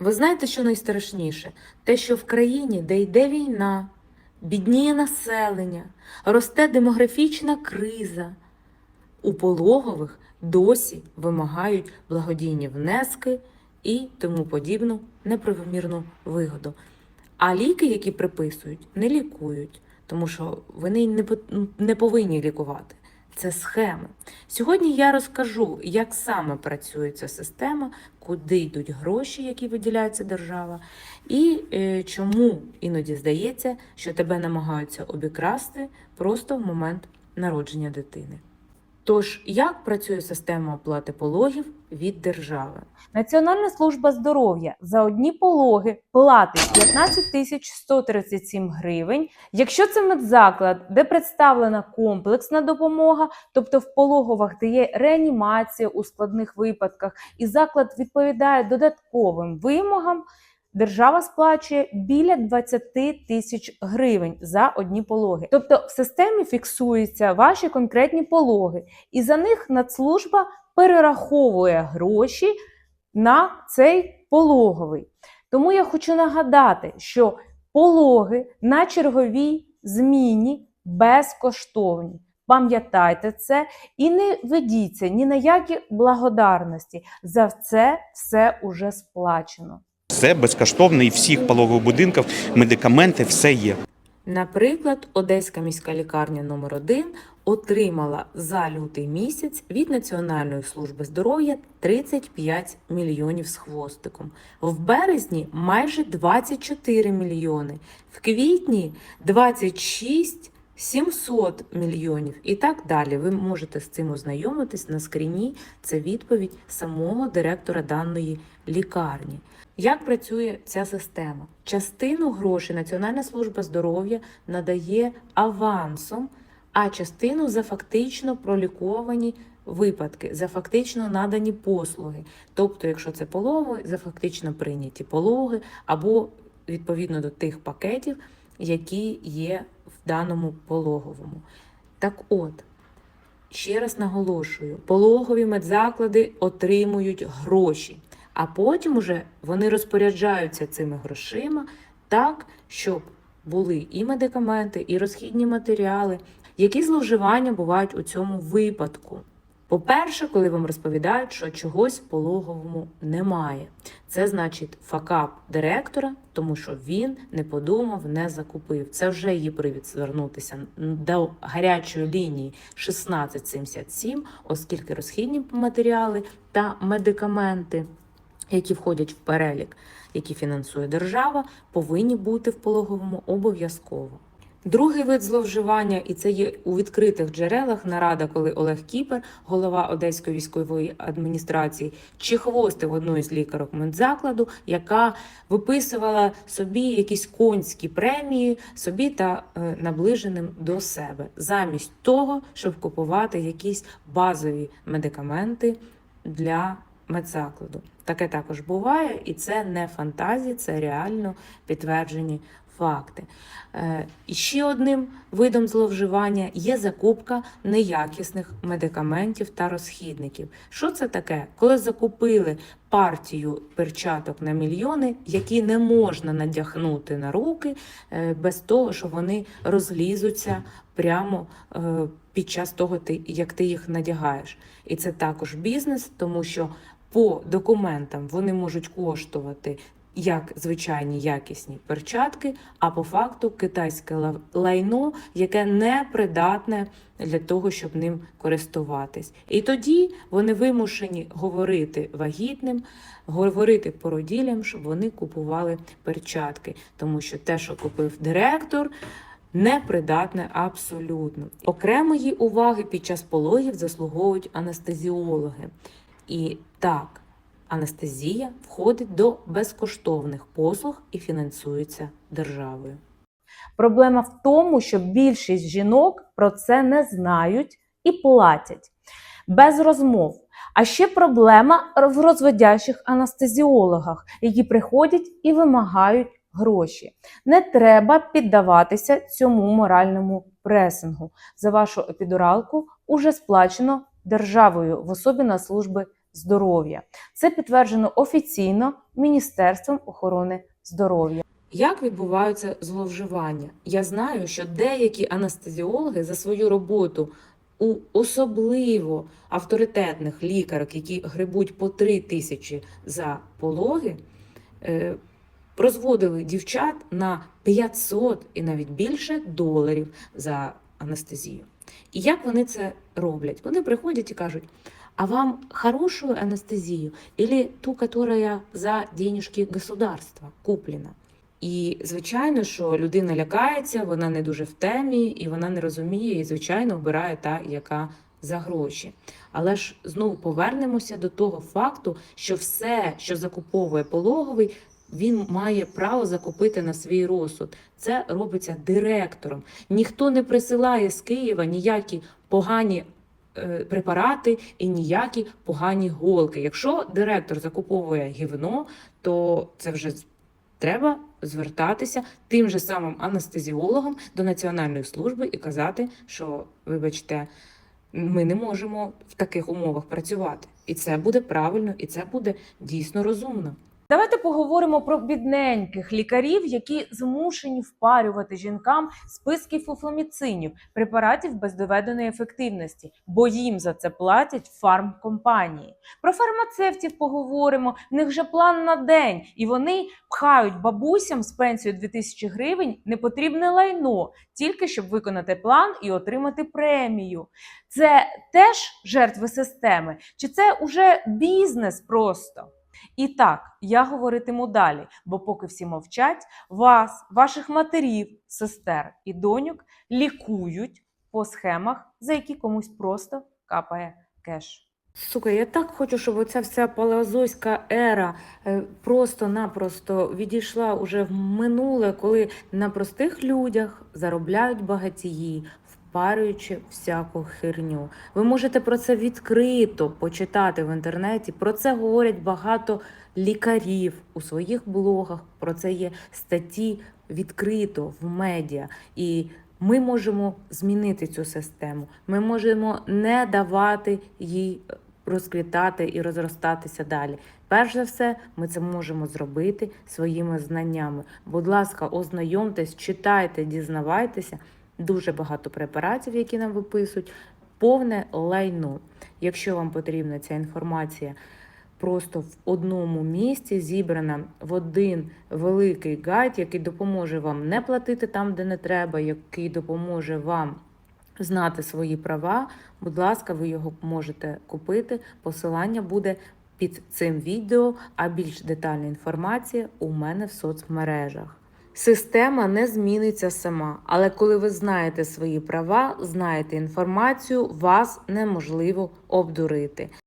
Ви знаєте, що найстрашніше? Те, що в країні, де йде війна, бідніє населення, росте демографічна криза, у пологових досі вимагають благодійні внески і тому подібну неправомірну вигоду. А ліки, які приписують, не лікують, тому що вони не, повинні лікувати. Це схеми. Сьогодні я розкажу, як саме працює ця система, куди йдуть гроші, які виділяється держава, і е, чому іноді здається, що тебе намагаються обікрасти просто в момент народження дитини. Тож, як працює система оплати пологів від держави? Національна служба здоров'я за одні пологи платить 15 тисяч 137 гривень. Якщо це медзаклад, де представлена комплексна допомога, тобто в пологовах, де є реанімація у складних випадках, і заклад відповідає додатковим вимогам, держава сплачує біля 20 тисяч гривень за одні пологи. Тобто в системі фіксуються ваші конкретні пологи, і за них Нацслужба перераховує гроші на цей пологовий. Тому я хочу нагадати, що пологи на черговій зміні безкоштовні. Пам'ятайте це і не ведіться ні на які благодарності. За це все уже сплачено. Все безкоштовно і всіх пологових будинків, медикаменти, все є. Наприклад, Одеська міська лікарня номер 1 отримала за лютий місяць від Національної служби здоров'я 35 мільйонів з хвостиком. В березні майже 24 мільйони, в квітні 26 700 мільйонів і так далі. Ви можете з цим ознайомитись на скріні. Це відповідь самого директора даної лікарні. Як працює ця система? Частину грошей Національна служба здоров'я надає авансом, а частину за фактично проліковані випадки, за фактично надані послуги. Тобто, якщо це пологи, за фактично прийняті пологи, або відповідно до тих пакетів, які є в даному пологовому. Так от, ще раз наголошую, пологові медзаклади отримують гроші, а потім уже вони розпоряджаються цими грошима так, щоб були і медикаменти, і розхідні матеріали. Які зловживання бувають у цьому випадку? По-перше, коли вам розповідають, що чогось пологовому немає, це значить факап директора, тому що він не подумав, не закупив. Це вже є привід звернутися до гарячої лінії 1677, оскільки розхідні матеріали та медикаменти, які входять в перелік, який фінансує держава, повинні бути в пологовому обов'язково. Другий вид зловживання, і це є у відкритих джерелах нарада, коли Олег Кіпер, голова Одеської військової адміністрації, чехвостив одну із лікарок медзакладу, яка виписувала собі якісь конські премії собі та е, наближеним до себе, замість того, щоб купувати якісь базові медикаменти для медзакладу. Таке також буває, і це не фантазії, це реально підтверджені факти. Е, І ще одним видом зловживання є закупка неякісних медикаментів та розхідників. Що це таке? Коли закупили партію перчаток на мільйони, які не можна надягнути на руки е, без того, що вони розлізуться прямо е, під час того, як ти їх надягаєш. І це також бізнес, тому що по документам вони можуть коштувати як звичайні якісні перчатки, а по факту китайське ла- лайно, яке не придатне для того, щоб ним користуватись. І тоді вони вимушені говорити вагітним, говорити породілям, щоб вони купували перчатки, тому що те, що купив директор. Непридатне абсолютно. Окремої уваги під час пологів заслуговують анестезіологи. І так, анестезія входить до безкоштовних послуг і фінансується державою. Проблема в тому, що більшість жінок про це не знають і платять без розмов. А ще проблема в розводящих анестезіологах, які приходять і вимагають гроші. Не треба піддаватися цьому моральному пресингу. За вашу епідуралку уже сплачено державою в особі на служби здоров'я. Це підтверджено офіційно Міністерством охорони здоров'я. Як відбуваються зловживання? Я знаю, що деякі анестезіологи за свою роботу у особливо авторитетних лікарок, які грибуть по три тисячі за пологи, е, розводили дівчат на 500 і навіть більше доларів за анестезію. І як вони це роблять? Вони приходять і кажуть: а вам хорошую анестезию или ту, которая за денежки государства куплена? І звичайно, що людина лякається, вона не дуже в темі, і вона не розуміє, і звичайно обирає та, яка за гроші. Але ж знову повернемося до того факту, що все, що закуповує пологовий, він має право закупити на свій розсуд. Це робиться директором. Ніхто не присилає з Києва ніякі погані препарати і ніякі погані голки. Якщо директор закуповує гівно, то це вже треба звертатися тим же самим анестезіологом до Національної служби і казати, що, вибачте, ми не можемо в таких умовах працювати. І це буде правильно, і це буде дійсно розумно. Давайте поговоримо про бідненьких лікарів, які змушені впарювати жінкам списки фуфломіцинів, препаратів без доведеної ефективності, бо їм за це платять фармкомпанії. Про фармацевтів поговоримо. В них же план на день, і вони пхають бабусям з пенсією 2000 гривень непотрібне лайно, тільки щоб виконати план і отримати премію. Це теж жертви системи, чи це уже бізнес просто? І так, я говоритиму далі, бо поки всі мовчать, вас, ваших матерів, сестер і доньок лікують по схемах, за які комусь просто капає кеш. Сука, я так хочу, щоб оця вся палеозойська ера е, просто-напросто відійшла уже в минуле, коли на простих людях заробляють багатії, впарюючи всяку херню. Ви можете про це відкрито почитати в інтернеті. Про це говорять багато лікарів у своїх блогах. Про це є статті відкрито в медіа. І ми можемо змінити цю систему. Ми можемо не давати їй розквітати і розростатися далі. Перш за все, ми це можемо зробити своїми знаннями. Будь ласка, ознайомтесь, читайте, дізнавайтеся. Дуже багато препаратів, які нам виписують, повне лайно. Якщо вам потрібна ця інформація просто в одному місці, зібрана в один великий гайд, який допоможе вам не платити там, де не треба, який допоможе вам знати свої права, будь ласка, ви його можете купити. Посилання буде під цим відео, а більш детальна інформація у мене в соцмережах. Система не зміниться сама, але коли ви знаєте свої права, знаєте інформацію, вас неможливо обдурити.